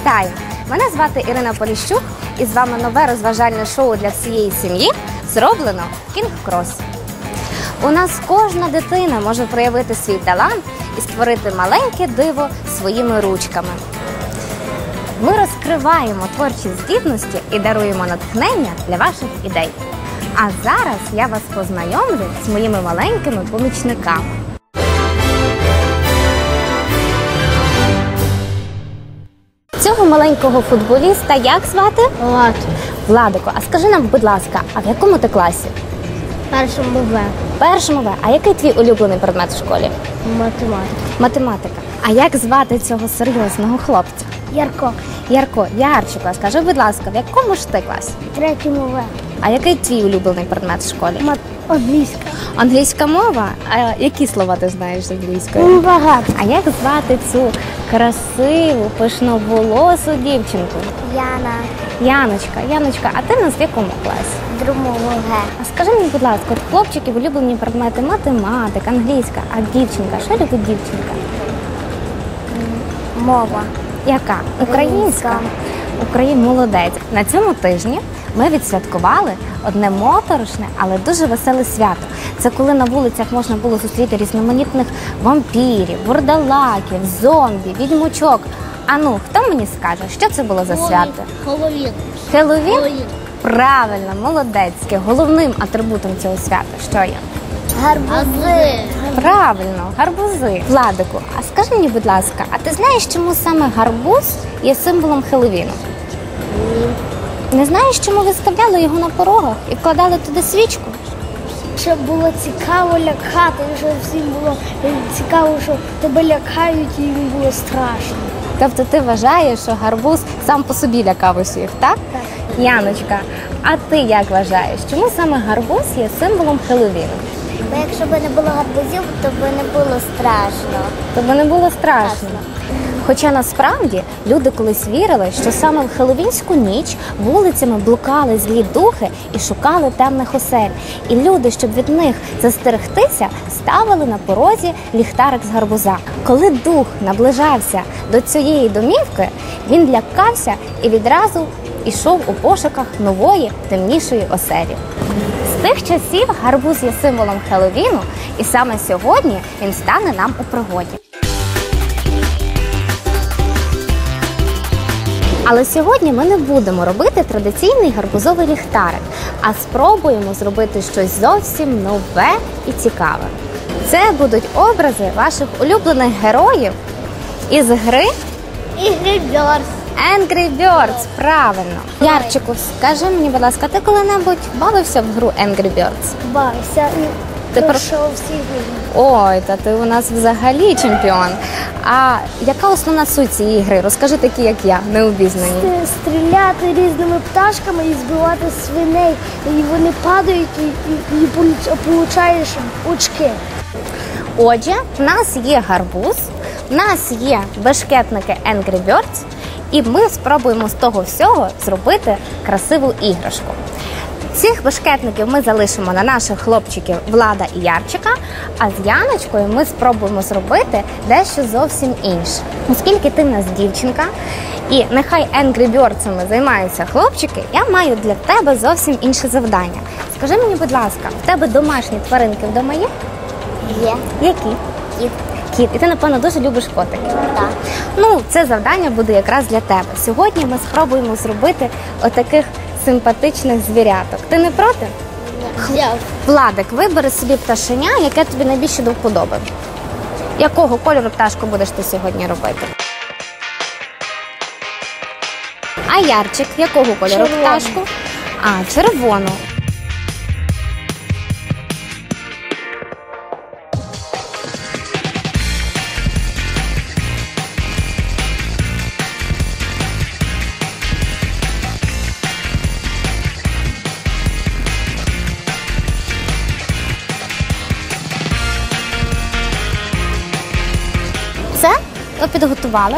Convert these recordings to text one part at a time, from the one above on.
Вітаю! Мене звати Ірина Поліщук і з вами нове розважальне шоу для всієї сім'ї зроблено Кінг Крос. У нас кожна дитина може проявити свій талант і створити маленьке диво своїми ручками. Ми розкриваємо творчі здібності і даруємо натхнення для ваших ідей. А зараз я вас познайомлю з моїми маленькими помічниками. Цього маленького футболіста як звати? Влад. Владико, а скажи нам, будь ласка, а в якому ти класі? Першому В. Першому В. А який твій улюблений предмет в школі? Математика. Математика. А як звати цього серйозного хлопця? Ярко. Ярко, Ярчико, а скажи, будь ласка, в якому ж ти класі? Третьому В. А який твій улюблений предмет в школі? Мат... Англійська. Англійська мова? А які слова ти знаєш з англійської? Ну, багато. А як звати цю красиву, пишноволосу дівчинку? Яна. Яночка, Яночка, а ти у нас в якому класі? Другому В. А скажи мені, будь ласка, от хлопчиків улюблені предмети математика, англійська, а дівчинка, що любить дівчинка? Мова. Яка? Українська. Українська. Україн молодець. На цьому тижні ми відсвяткували одне моторошне, але дуже веселе свято. Це коли на вулицях можна було зустріти різноманітних вампірів, бурдалаків, зомбі, відьмучок. А ну, хто мені скаже, що це було за свято? Головін. Хеллоуін? Правильно, молодецьке. Головним атрибутом цього свята що є? Гарбузи. Правильно, гарбузи. Владику, а скажи мені, будь ласка, а ти знаєш, чому саме гарбуз є символом Хеллоуіну? Не знаєш, чому виставляли його на порогах і вкладали туди свічку? Щоб було цікаво лякати, щоб всім було цікаво, що тебе лякають і їм було страшно. Тобто ти вважаєш, що гарбуз сам по собі лякав усіх, так? Так. Яночка, а ти як вважаєш, чому саме гарбуз є символом Хеллоуіну? Бо якщо б не було гарбузів, то б не було страшно. Тобі не було страшно. Хоча насправді люди колись вірили, що саме в Хеловінську ніч вулицями блукали злі духи і шукали темних осель. І люди, щоб від них застерегтися, ставили на порозі ліхтарик з гарбуза. Коли дух наближався до цієї домівки, він лякався і відразу йшов у пошуках нової темнішої оселі. З тих часів гарбуз є символом Хеловіну, і саме сьогодні він стане нам у пригоді. Але сьогодні ми не будемо робити традиційний гарбузовий ліхтарик, а спробуємо зробити щось зовсім нове і цікаве. Це будуть образи ваших улюблених героїв із гри І гриберс. Angry Birds. Правильно. Ярчику, скажи мені, будь ласка, ти коли-небудь бавився в гру Angry Birds? Бавився Ти пройшов всі гри. Ой, та ти у нас взагалі чемпіон. А яка основна суть цієї гри? Розкажи такі, як я, необізнані. Стріляти різними пташками і збивати свиней, і вони падають і, і, і получаєш очки. Отже, в нас є гарбуз, в нас є бешкетники Angry Birds, і ми спробуємо з того всього зробити красиву іграшку. Цих бешкетників ми залишимо на наших хлопчиків Влада і Ярчика, а з Яночкою ми спробуємо зробити дещо зовсім інше. Оскільки ти в нас дівчинка, і нехай Angry Birds'ами займаються хлопчики, я маю для тебе зовсім інше завдання. Скажи мені, будь ласка, в тебе домашні тваринки вдома є? Є. Які? Кіт. Кіт, і ти, напевно, дуже любиш котиків. Так. Ну, це завдання буде якраз для тебе. Сьогодні ми спробуємо зробити отаких симпатичних звіряток. Ти не проти? Владик, вибери собі пташеня, яке тобі найбільше до вподоби. Якого кольору пташку будеш ти сьогодні робити? А ярчик, якого кольору Червону. пташку? А, червону. Ви підготували?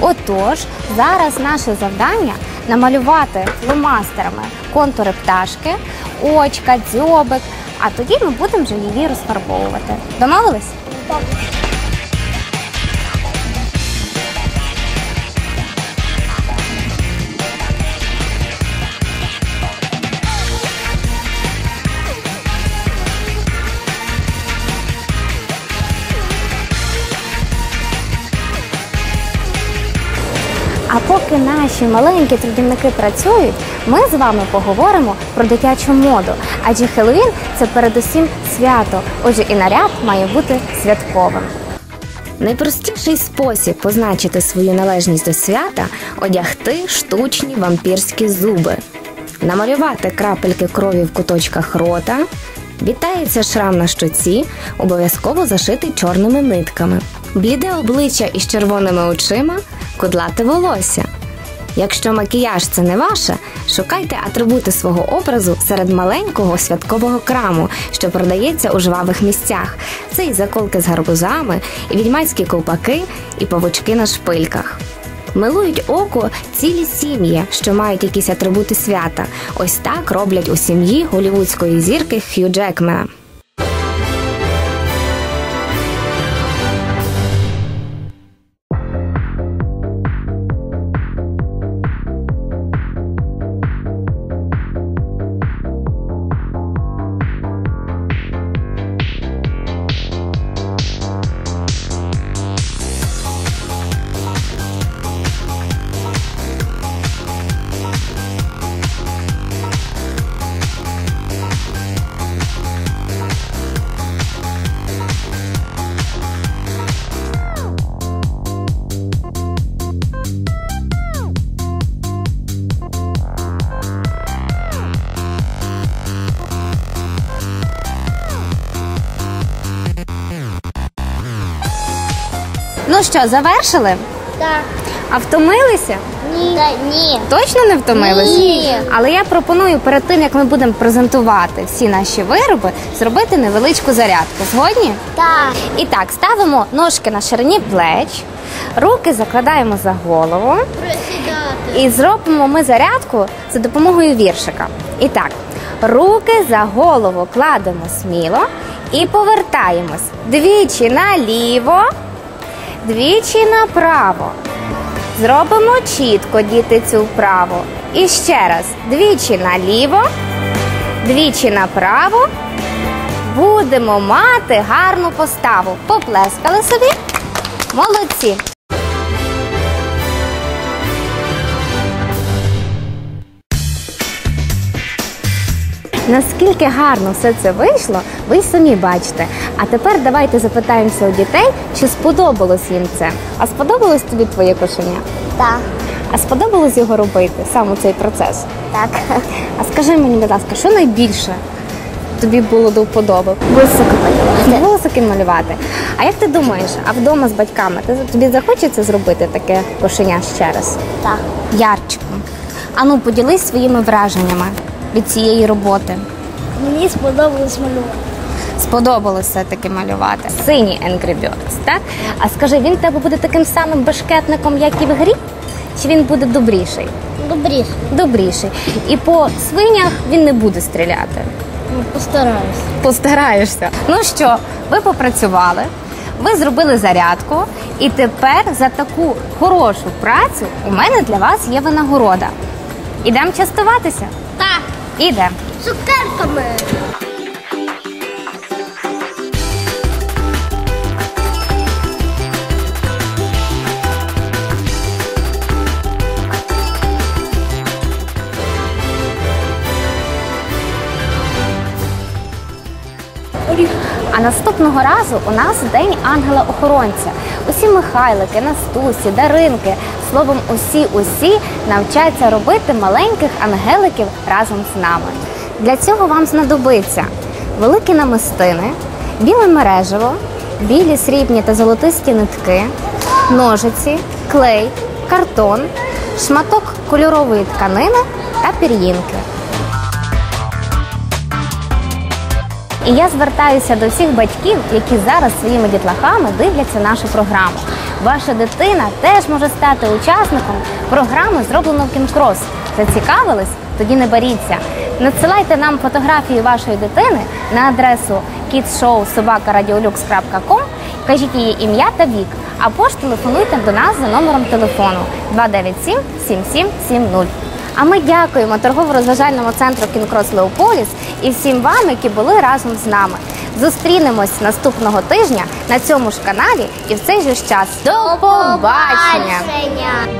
Отож, зараз наше завдання намалювати фломастерами контури пташки, очка, дзьобик, а тоді ми будемо вже її розфарбовувати. Домовились? Так. Поки наші маленькі трудівники працюють, ми з вами поговоримо про дитячу моду. Адже Хеллоуін – це передусім свято. Отже, і наряд має бути святковим. Найпростіший спосіб позначити свою належність до свята одягти штучні вампірські зуби, намалювати крапельки крові в куточках рота. Вітається шрам на щоці, обов'язково зашитий чорними нитками. Бліде обличчя із червоними очима, кудлате волосся. Якщо макіяж це не ваше, шукайте атрибути свого образу серед маленького святкового краму, що продається у жвавих місцях. Це і заколки з гарбузами, і відьмацькі ковпаки, і павучки на шпильках. Милують око цілі сім'ї, що мають якісь атрибути свята. Ось так роблять у сім'ї голівудської зірки Хью Джекмена. Ну що, завершили? Так. А втомилися? Ні. ні. Точно не втомилися? Ні. Але я пропоную перед тим, як ми будемо презентувати всі наші вироби, зробити невеличку зарядку. Згодні? Так. І так, ставимо ножки на ширині плеч, руки закладаємо за голову Присідати. і зробимо ми зарядку за допомогою віршика. І так, руки за голову кладемо сміло і повертаємось двічі наліво, двічі направо. Зробимо чітко, діти, цю вправу. І ще раз, двічі наліво, двічі направо. Будемо мати гарну поставу. Поплескали собі. Молодці. Наскільки гарно все це вийшло, ви й самі бачите. А тепер давайте запитаємося у дітей, чи сподобалось їм це. А сподобалось тобі твоє кошеня? Так. А сподобалось його робити, саме цей процес? Так. А скажи мені, будь ласка, що найбільше тобі було до вподоби? Високо малювати. Волосики малювати. А як ти думаєш, а вдома з батьками ти, тобі захочеться зробити таке кошеня ще раз? Так. Ярчиком. Ану, поділись своїми враженнями від цієї роботи. Мені сподобалось малювати. Сподобалось все-таки малювати. Синій Angry Birds, так? А скажи, він в тебе буде таким самим башкетником, як і в грі? Чи він буде добріший? Добріше. Добріший. І по свинях він не буде стріляти. Ну, Постараюсь. Постараєшся. Ну що, ви попрацювали, ви зробили зарядку, і тепер за таку хорошу працю у мене для вас є винагорода. Ідемо частуватися? Так. Ідемо. Цукерками. Наступного разу у нас день ангела-охоронця. Усі Михайлики, Настусі, Даринки, словом, усі усі навчаться робити маленьких ангеликів разом з нами. Для цього вам знадобиться великі намистини, біле мережево, білі срібні та золотисті нитки, ножиці, клей, картон, шматок кольорової тканини та пір'їнки. І я звертаюся до всіх батьків, які зараз своїми дітлахами дивляться нашу програму. Ваша дитина теж може стати учасником програми зроблено в Кінкрос. Зацікавились? Тоді не боріться. Надсилайте нам фотографії вашої дитини на адресу kidsshowsobaka.radiolux.com, кажіть її ім'я та вік, або ж телефонуйте до нас за номером телефону 297 7770. А ми дякуємо торгово-розважальному центру Кінкрос Леополіс і всім вам, які були разом з нами. Зустрінемось наступного тижня на цьому ж каналі і в цей же ж час. До побачення! побачення!